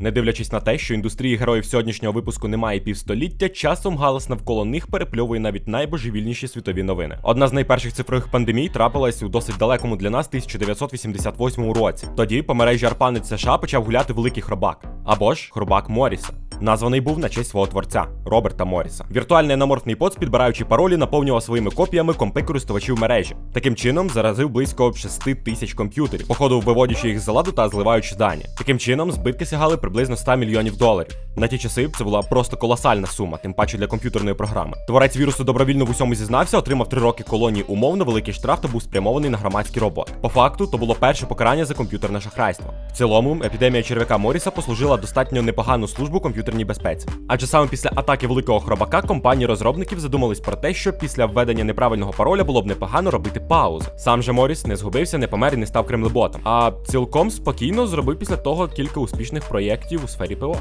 Не дивлячись на те, що індустрії героїв сьогоднішнього випуску немає півстоліття, часом галас навколо них перепльовує навіть найбожевільніші світові новини. Одна з найперших цифрових пандемій трапилась у досить далекому для нас 1988 році. Тоді по мережі Арпанець США почав гуляти великий хробак або ж хробак Моріса. Названий був на честь свого творця Роберта Моріса. Віртуальний аноморфний поц, підбираючи паролі, наповнював своїми копіями компи користувачів мережі. Таким чином заразив близько 6 тисяч комп'ютерів, походу виводячи їх з ладу та зливаючи дані. Таким чином збитки сягали приблизно 100 мільйонів доларів. На ті часи це була просто колосальна сума, тим паче для комп'ютерної програми. Творець вірусу добровільно в усьому зізнався, отримав 3 роки колонії умовно, великий штраф та був спрямований на громадський робот. По факту, то було перше покарання за комп'ютерне шахрайство. В цілому, епідемія черв'яка Моріса послужила достатньо непогану службу комп'ютерній безпеці. Адже саме після атаки великого хробака компанії розробників задумались про те, що після введення неправильного пароля було б непогано робити паузу. Сам же Моріс не згубився, не помер і не став кремлеботом, а цілком спокійно зробив після того кілька успішних проєктів у сфері ПО.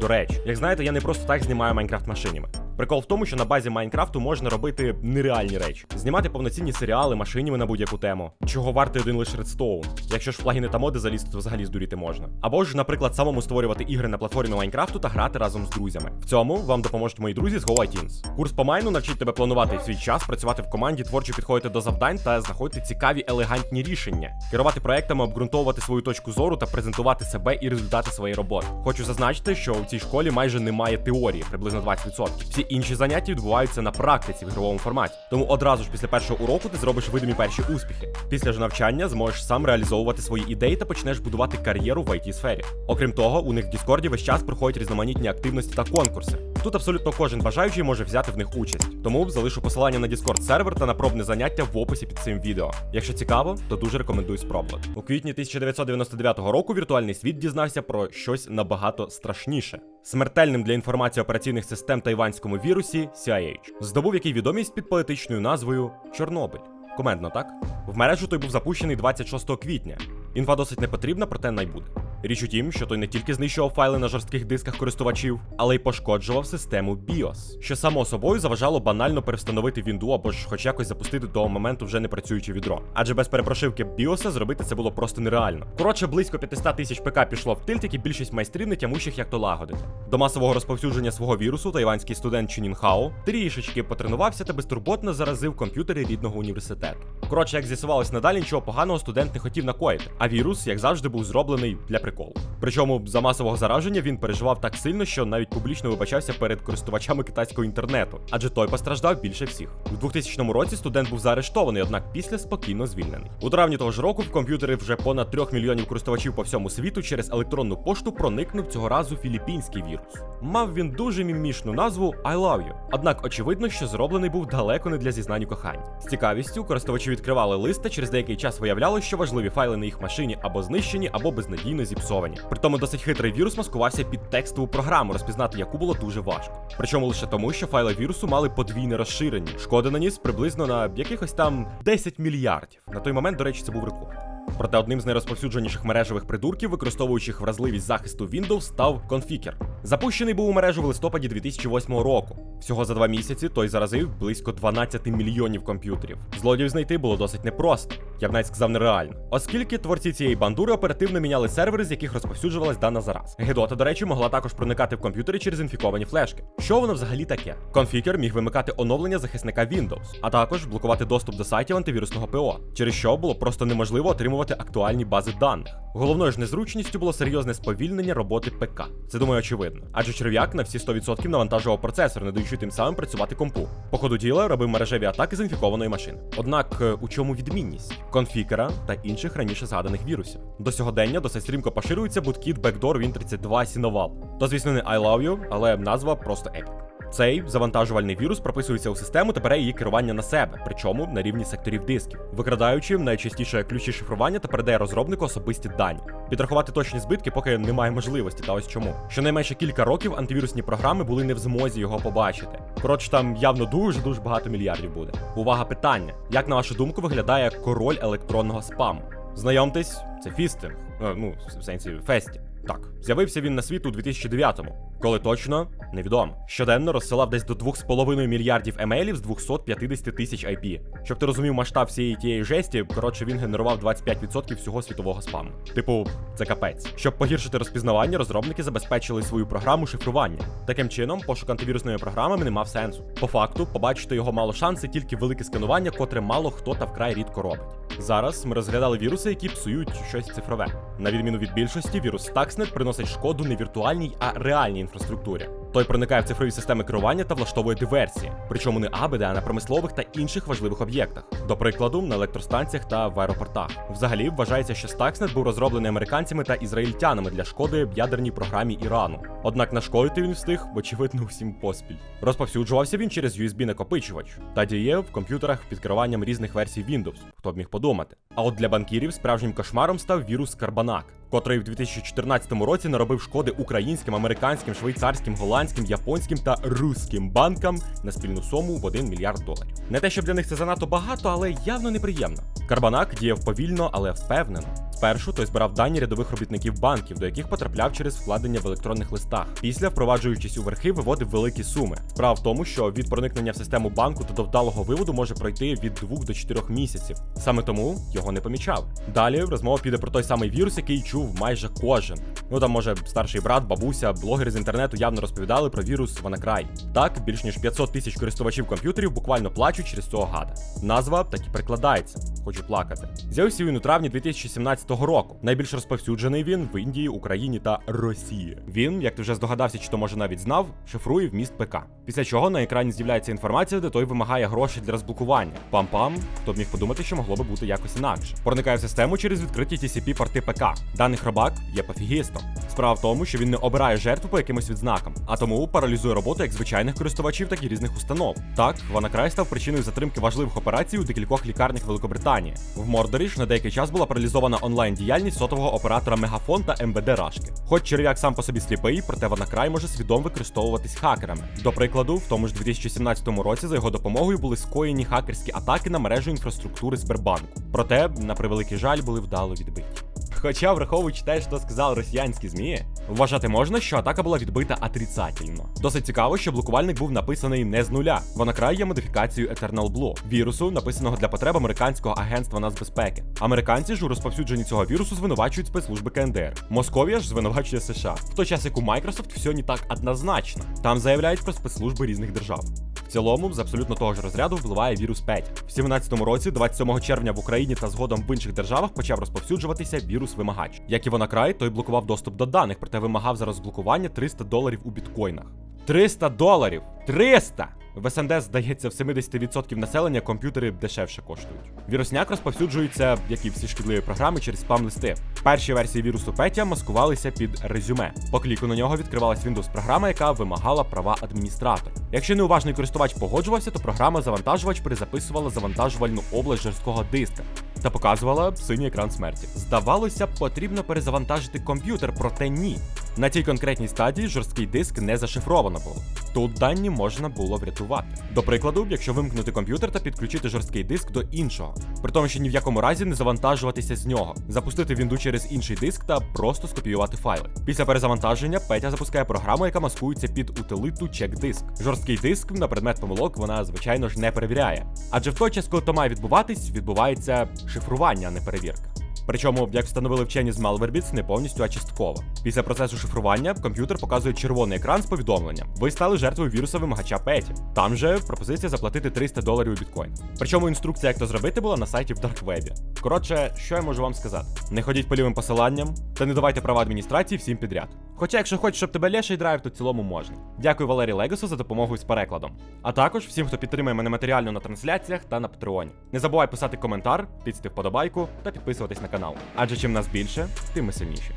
До речі, як знаєте, я не просто так знімаю Майнкрафт машинями. Прикол в тому, що на базі Майнкрафту можна робити нереальні речі, знімати повноцінні серіали, машинями на будь-яку тему. Чого вартий один лише Redstone. Якщо ж в плагіни та моди залізти, то взагалі здуріти можна. Або ж, наприклад, самому створювати ігри на платформі Майнкрафту та грати разом з друзями. В цьому вам допоможуть мої друзі з GoITeens. Курс по майну навчить тебе планувати свій час, працювати в команді, творчо підходити до завдань та знаходити цікаві елегантні рішення, керувати проектами, обґрунтовувати свою точку зору та презентувати себе і результати своєї роботи. Хочу зазначити, що у цій школі майже немає теорії, приблизно 20%. Всі інші заняття відбуваються на практиці в ігровому форматі. Тому одразу ж після першого уроку ти зробиш видимі перші успіхи. Після ж навчання зможеш сам реалізовувати свої ідеї та почнеш будувати кар'єру в it сфері. Окрім того, у них в Діскорді весь час проходять різноманітні активності та конкурси. Тут абсолютно кожен бажаючий може взяти в них участь. Тому залишу посилання на Discord сервер та на пробне заняття в описі під цим відео. Якщо цікаво, то дуже рекомендую спробувати. У квітні 1999 року віртуальний світ дізнався про щось набагато страшніше. Смертельним для інформації операційних систем тайванському вірусі CIH. Здобув який відомість під поетичною назвою Чорнобиль. Комендно, так? В мережу той був запущений 26 квітня. Інфа досить не потрібна, проте найбуде. Річ у тім, що той не тільки знищував файли на жорстких дисках користувачів, але й пошкоджував систему BIOS, що само собою заважало банально перевстановити Вінду або ж хоч якось запустити до моменту вже не працююче відро. Адже без перепрошивки BIOS зробити це було просто нереально. Коротше, близько 500 тисяч ПК пішло в тильт, як і більшість майстрів не тямущих, як то лагодити. До масового розповсюдження свого вірусу тайванський студент Чунінхао трішечки потренувався та безтурботно заразив комп'ютери рідного університету. Коротше, як з'ясувалось надалі, нічого поганого студент не хотів накоїти, а вірус, як завжди, був зроблений для приколу. Причому за масового зараження він переживав так сильно, що навіть публічно вибачався перед користувачами китайського інтернету, адже той постраждав більше всіх. У 2000 році студент був заарештований, однак після спокійно звільнений. У травні того ж року в комп'ютери вже понад 3 мільйонів користувачів по всьому світу через електронну пошту проникнув цього разу філіппінський вірус. Мав він дуже мімішну назву I love you. Однак очевидно, що зроблений був далеко не для зізнань у коханні. З цікавістю користувачі відкривали лист та через деякий час виявляло, що важливі файли на їх машині або знищені, або безнадійно зіпсовані. Притому досить хитрий вірус маскувався під текстову програму, розпізнати яку було дуже важко. Причому лише тому, що файли вірусу мали подвійне розширення. Шкода наніс приблизно на якихось там 10 мільярдів. На той момент, до речі, це був рекорд. Проте одним з найрозповсюдженіших мережевих придурків, використовуючих вразливість захисту Windows, став Configure. Запущений був у мережу в листопаді 2008 року. Всього за два місяці той заразив близько 12 мільйонів комп'ютерів. Злодіїв знайти було досить непросто, я б навіть сказав нереально, оскільки творці цієї бандури оперативно міняли сервери, з яких розповсюджувалась дана зараз. Гедота, до речі, могла також проникати в комп'ютери через інфіковані флешки. Що воно взагалі таке? Configure міг вимикати оновлення захисника Windows, а також блокувати доступ до сайтів антивірусного ПО, через що було просто неможливо отримувати актуальні бази даних. Головною ж незручністю було серйозне сповільнення роботи ПК. Це думаю очевидно. Адже черв'як на всі 100% навантажував процесор, не даючи тим самим працювати компу. По ходу діла робив мережеві атаки з інфікованої машини. Однак е, у чому відмінність? Конфікера та інших раніше згаданих вірусів. До сьогодення досить стрімко поширюється буткіт Backdoor Win32 Sinoval. То, звісно, не I love you, але назва просто епік. Цей завантажувальний вірус прописується у систему та бере її керування на себе, причому на рівні секторів дисків, викрадаючи найчастіше ключі шифрування та передає розробнику особисті дані. Підрахувати точні збитки поки немає можливості, та ось чому. Щонайменше кілька років антивірусні програми були не в змозі його побачити. Коротше, там явно дуже дуже багато мільярдів буде. Увага, питання: як на вашу думку виглядає король електронного спаму? Знайомтесь, це фістинг. Е, ну, в сенсі фесті. Так, з'явився він на світ у 2009-му. Коли точно, невідомо. Щоденно розсилав десь до 2,5 мільярдів емейлів з 250 тисяч IP. Щоб ти розумів масштаб всієї тієї жесті, коротше, він генерував 25% всього світового спаму. Типу, це капець. Щоб погіршити розпізнавання, розробники забезпечили свою програму шифрування. Таким чином, пошук антивірусними програмами не мав сенсу. По факту, побачити його мало шанси, тільки велике сканування, котре мало хто та вкрай рідко робить. Зараз ми розглядали віруси, які псують щось цифрове. На відміну від більшості, вірус Stuxnet приносить шкоду не віртуальній, а реальній інфраструктурі. Той проникає в цифрові системи керування та влаштовує диверсії, причому не абиде, а на промислових та інших важливих об'єктах, до прикладу, на електростанціях та в аеропортах. Взагалі вважається, що Stuxnet був розроблений американцями та ізраїльтянами для шкоди ядерній програмі Ірану. Однак нашкодити він встиг, очевидно, усім поспіль. Розповсюджувався він через USB-накопичувач та діє в комп'ютерах під керуванням різних версій Windows, хто б міг подумати. А от для банкірів справжнім кошмаром став вірус Карбанак, котрий в 2014 році наробив шкоди українським, американським, швейцарським, голландським, японським та руським банкам на спільну суму в 1 мільярд доларів. Не те, що для них це занадто багато, але явно неприємно. Карбанак діяв повільно, але впевнено. Спершу той збирав дані рядових робітників банків, до яких потрапляв через вкладення в електронних листах. Після, впроваджуючись у верхи, виводив великі суми. Справа в тому, що від проникнення в систему банку та до вдалого виводу може пройти від 2 до 4 місяців. Саме тому його не помічали. Далі розмова піде про той самий вірус, який чув майже кожен. Ну там може старший брат, бабуся, блогери з інтернету явно розповідали про вірус WannaCry. Так, більш ніж 500 тисяч користувачів комп'ютерів буквально плачуть через цього гада. Назва так і перекладається. Хочу плакати. З'явився він у травні 2017 року. Найбільш розповсюджений він в Індії, Україні та Росії. Він, як ти вже здогадався, чи то може навіть знав, шифрує вміст ПК. Після чого на екрані з'являється інформація, де той вимагає гроші для розблокування. Пам-пам, хто б міг подумати, що могло би бути якось інакше. Проникає в систему через відкриті TCP порти ПК. Даний хробак є пофігістом. Справа в тому, що він не обирає жертву по якимось відзнакам, а тому паралізує роботу як звичайних користувачів, так і різних установ. Так, WannaCry став причиною затримки важливих операцій у декількох лікарнях Великобританії. В Мордорі ж на деякий час була паралізована онлайн-діяльність сотового оператора Мегафон та МБД Рашки. Хоч черв'як сам по собі сліпий, проте WannaCry може свідомо використовуватись хакерами. До прикладу, в тому ж 2017 році за його допомогою були скоєні хакерські атаки на мережу інфраструктури Сбербанку. Проте, на превеликий жаль, були вдало відбиті. Хоча, враховуючи те, що сказав росіянські змі, вважати можна, що атака була відбита отрицательно. Досить цікаво, що блокувальник був написаний не з нуля. WannaCry є модифікацією Eternal Blue, вірусу, написаного для потреб американського агентства нацбезпеки. Американці ж у розповсюдженні цього вірусу звинувачують спецслужби КНДР. Московія ж звинувачує США, в той час як у Microsoft все не так однозначно. Там заявляють про спецслужби різних держав. Цілому, з абсолютно того ж розряду впливає вірус 5. В 17-му році, 27 червня в Україні та згодом в інших державах почав розповсюджуватися вірус вимагач. Як і вона край, той блокував доступ до даних, проте вимагав за розблокування 300 доларів у біткоїнах. 300 доларів! 300! В СНД, здається, в 70% населення комп'ютери дешевше коштують. Вірусняк розповсюджується, як і всі шкідливі програми, через спам-листи. Перші версії вірусу Петя маскувалися під резюме. По кліку на нього відкривалась Windows програма, яка вимагала права адміністратора. Якщо неуважний користувач погоджувався, то програма завантажувач перезаписувала завантажувальну область жорсткого диска та показувала синій екран смерті. Здавалося, потрібно перезавантажити комп'ютер, проте ні. На цій конкретній стадії жорсткий диск не зашифровано було. Тут дані можна було врятувати. До прикладу, якщо вимкнути комп'ютер та підключити жорсткий диск до іншого, при тому, що ні в якому разі не завантажуватися з нього, запустити вінду через інший диск та просто скопіювати файли. Після перезавантаження Петя запускає програму, яка маскується під утилиту чек-диск. Жорсткий диск на предмет помилок вона, звичайно ж, не перевіряє. Адже в той час, коли то має відбуватись, відбувається шифрування, а не перевірка. Причому, як встановили вчені з Malwarebytes, не повністю, а частково. Після процесу шифрування комп'ютер показує червоний екран з повідомленням. Ви стали жертвою віруса вимагача Петі. Там же пропозиція заплатити 300 доларів у біткоін. Причому інструкція, як то зробити, була на сайті в Дарквебі. Коротше, що я можу вам сказати? Не ходіть по лівим посиланням та не давайте права адміністрації всім підряд. Хоча, якщо хочеш, щоб тебе леший драйв, то в цілому можна. Дякую Валерій Легосу за допомогу з перекладом. А також всім, хто підтримує мене матеріально на трансляціях та на Патреоні. Не забувай писати коментар, тицяти вподобайку та підписуватись на канал. Адже чим нас більше, тим ми сильніші.